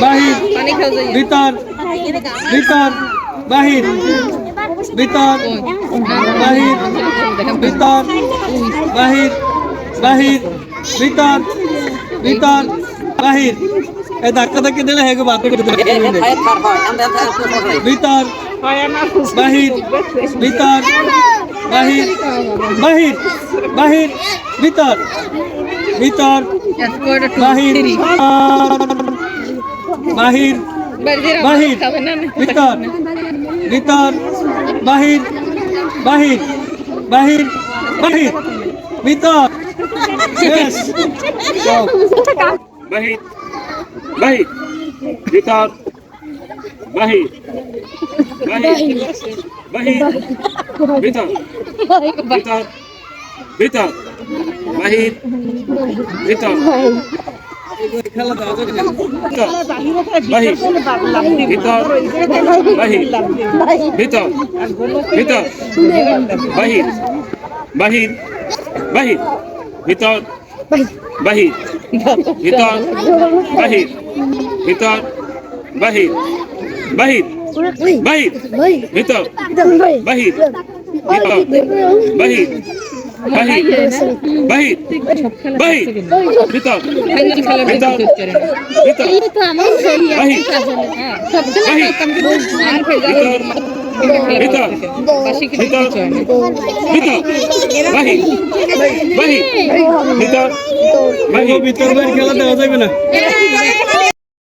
বাহির। ভিতর। ভিতর। বাহির। ভিতর। বাহির। ভিতর। বাহির। বাহির। ভিতর। ভিতর। বাহির। এই ধাক্কা ধাক্কি দিলে হেগে বাদ ভিতর। বাহির। ভিতর। বাহির। বাহির। বাহির। ভিতর। ভিতর। বাহির। বাহির বাহির ভিতর ভিতর বাহির বাহির বাহির বাহির ভিতর শেষ যাও। বাহির বাহির ভিতর বাহির বাহির বাহির ভিতর ভিতর ভিতর বাহির ভিতর বাহির বাহির বাহির বাহির বাহির ভিতর বাহির ভিতর বাহির ভিতর বাহির বাহির বাহির ভিতর বাহির ভিতর বাহির বাহির। বাহির। বাহির। ভিতর। ভিতর। ভিতর। বাহির। ভিতর। ভিতর। ভিতর। বাহির। বাহির। ভিতর। বাহির। ভিতর খেলা দেওয়া যাবে না।